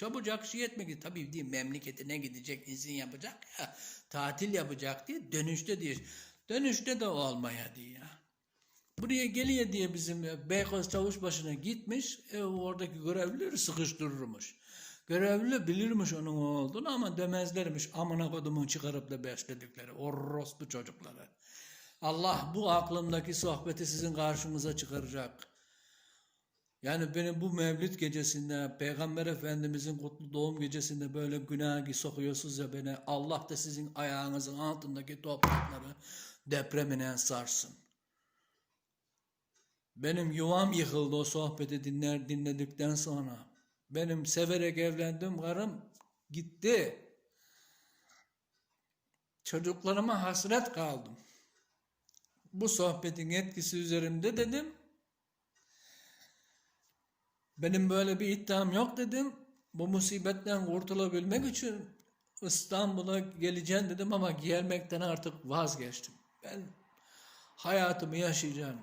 çabucak şey etmek tabii değil memleketine gidecek izin yapacak ya tatil yapacak diye dönüşte diye dönüşte de olmaya diye ya. Buraya geliyor diye bizim Beykoz Çavuşbaşı'na gitmiş e, oradaki görevlileri sıkıştırırmış. Görevli bilirmiş onun olduğunu ama demezlermiş amına kodumu çıkarıp da besledikleri orospu çocukları. Allah bu aklımdaki sohbeti sizin karşınıza çıkaracak. Yani benim bu mevlid gecesinde Peygamber Efendimizin kutlu doğum gecesinde böyle günah sokuyorsunuz ya beni Allah da sizin ayağınızın altındaki toprakları depremine sarsın. Benim yuvam yıkıldı o sohbeti dinler dinledikten sonra. Benim severek evlendim karım gitti. Çocuklarıma hasret kaldım. Bu sohbetin etkisi üzerimde dedim. Benim böyle bir iddiam yok dedim. Bu musibetten kurtulabilmek için İstanbul'a geleceğim dedim ama gelmekten artık vazgeçtim. Ben hayatımı yaşayacağım.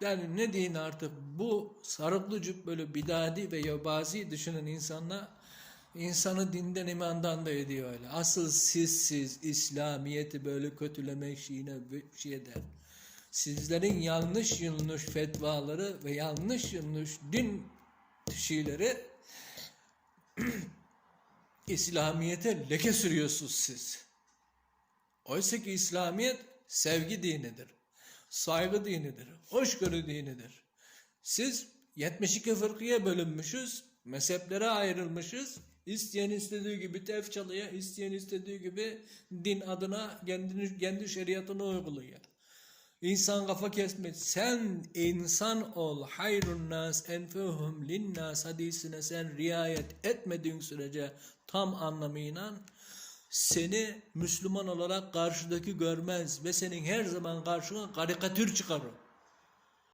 Yani ne deyin artık bu sarıklı cübbeli bidadi ve yobazi düşünen insanlar insanı dinden imandan da ediyor öyle. Asıl siz siz İslamiyet'i böyle kötülemek şeyine şey eder. Sizlerin yanlış yanlış fetvaları ve yanlış yanlış din şeyleri İslamiyet'e leke sürüyorsunuz siz. Oysa ki İslamiyet sevgi dinidir. Saygı dinidir. Hoşgörü dinidir. Siz 72 fırkıya bölünmüşüz. Mezheplere ayrılmışız. İsteyen istediği gibi tef çalıyor. isteyen istediği gibi din adına kendi, kendi şeriatını uyguluyor. İnsan kafa kesmiş. Sen insan ol. Hayrun nas enfehum linnas hadisine sen riayet etmediğin sürece tam anlamıyla seni Müslüman olarak karşıdaki görmez ve senin her zaman karşına karikatür çıkarır.